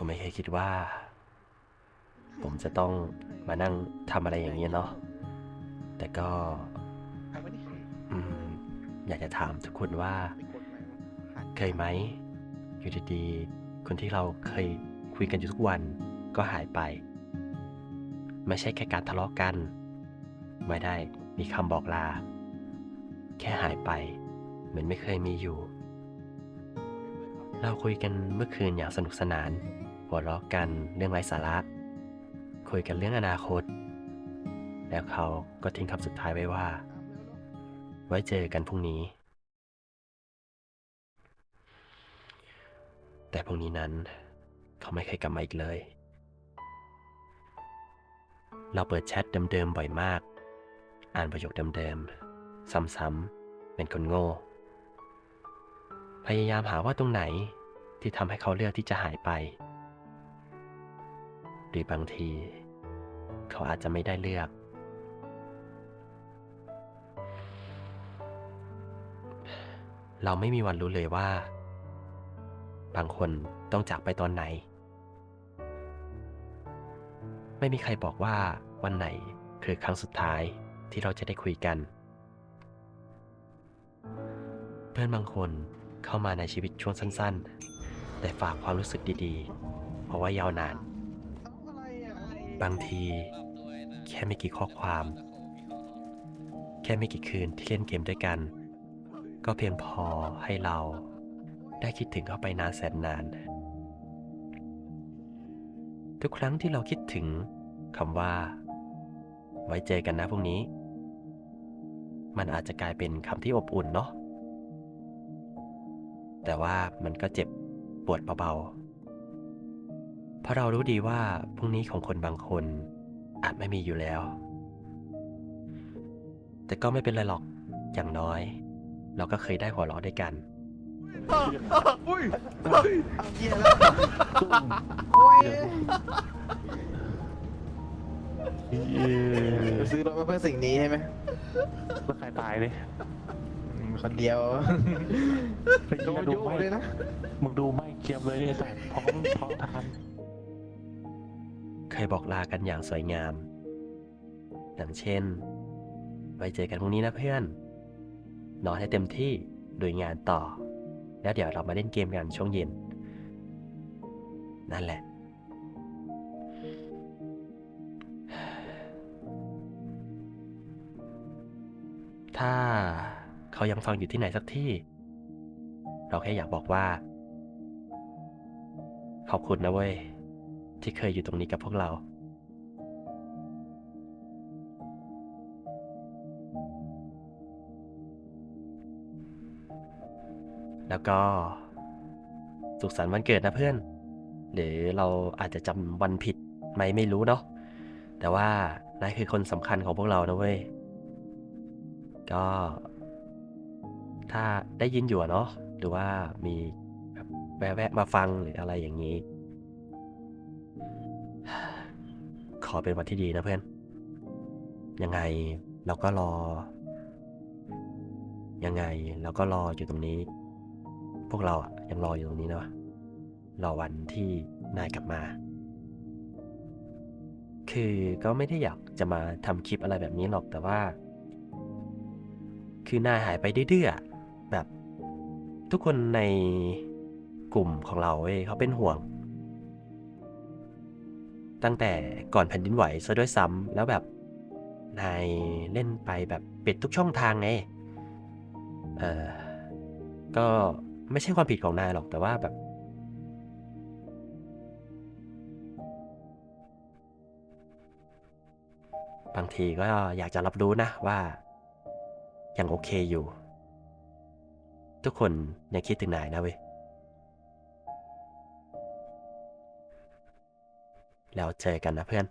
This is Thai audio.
ผมไม่เคยคิดว่า ผมจะต้องมานั่งทำอะไรอย่างนี้ยเนาะ แต่ก็อืมอยากจะถามทุกคนว่า เคยไหมอยู่ดีๆคนที่เราเคยคุยกันอยู่ทุกวันก็หายไป ไม่ใช่แค่การทะเลาะกัน ไม่ได้มีคำบอกลา แค่หายไป เหมือนไม่เคยมีอยู่ เราคุยกันเมื่อคืนอย่างสนุกสนาน หัวเราะกันเรื่องไร้สาระ คุยกันเรื่องอนาคต แล้วเขาก็ทิ้งคำสุดท้ายไว้ว่า ไว้เจอกันพรุ่งนี้ แต่พรุ่งนี้นั้น เขาไม่เคยกลับมาอีกเลย เราเปิดแชทเดิมๆบ่อยมาก อ่านประโยคเดิมๆ ซ้ำๆ เป็นคนโง่ พยายามหาว่าตรงไหนที่ทำให้เขาเลือกที่จะหายไป หรือบางที เขาอาจจะไม่ได้เลือก เราไม่มีวันรู้เลยว่า บางคนต้องจากไปตอนไหน ไม่มีใครบอกว่าวันไหนคือครั้งสุดท้ายที่เราจะได้คุยกัน เพื่อนบางคนเข้ามาในชีวิตช่วงสั้น ๆ แต่ฝากความรู้สึกดีๆ เพราะว่ายาวนาน บางที แค่ไม่กี่ข้อความ แค่ไม่กี่คืนที่เล่นเกมด้วยกัน ก็เพียงพอให้เราได้คิดถึงเขาไปนานแสนนาน ทุกครั้งที่เราคิดถึงคำว่า ไว้เจอกันนะพรุ่งนี้ มันอาจจะกลายเป็นคำที่อบอุ่นเนาะแต่ว่ามันก็เจ็บปวดเบาๆ เพราะเรารู้ดีว่าพรุ่งนี้ของคนบางคน อาจไม่มีอยู่แล้ว แต่ก็ไม่เป็นไรหรอกอย่างน้อย เราก็เคยได้หัวเราะด้วยกันอุ้ยเอาเยี่ยแล้วโอ้ยซื้อรถมาเพื่อสิ่งนี้ใช่ไหมแล้วใครตายเลยอืมคนเดียวไปโดเยี่ยนดูยุไม่เลยนะมึงดูไม่เกียมเลยเนี่ยแต่พร้อมพร้อมทาน เคยบอกลากันอย่างสวยงามอย่างเช่น ไว้เจอกันพรุ่งนี้นะเพื่อน นอนให้เต็มที่ดูงานต่อ แล้วเดี๋ยวเรามาเล่นเกมกันช่วงเย็น นั่นแหละ ถ้าเขายังฟังอยู่ที่ไหนสักที่ เราแค่อยากบอกว่า ขอบคุณนะเว้ย ที่เคยอยู่ตรงนี้กับพวกเรา แล้วก็ สุขสันต์วันเกิดนะเพื่อน หรือเราอาจจะจำวันผิดไหมไม่รู้เนาะ แต่ว่านายคือคนสำคัญของพวกเรานะเว้ย ก็ ถ้าได้ยินอยู่เนาะ หรือว่ามีแบบแวะๆมาฟังหรืออะไรอย่างนี้ ขอเป็นวันที่ดีนะเพื่อน ยังไงเราก็รอ ยังไงเราก็รออยู่ตรงนี้ พวกเราอะยังรออยู่ตรงนี้นะรอวันที่นายกลับมา คือก็ไม่ได้อยากจะมาทำคลิปอะไรแบบนี้หรอกแต่ว่า คือนายหายไปเดื้อแบบ ทุกคนในกลุ่มของเราเว้ยเขาเป็นห่วง ตั้งแต่ก่อนแผ่นดินไหวซะด้วยซ้ำแล้วแบบนายเล่นไปแบบปิดทุกช่องทางไงเออก็ไม่ใช่ความผิดของนายหรอกแต่ว่าแบบ บางทีก็อยากจะรับรู้นะว่า ยังโอเคอยู่ ทุกคนยังคิดถึงนายนะเว้ย แล้วเจอกันนะเพื่อน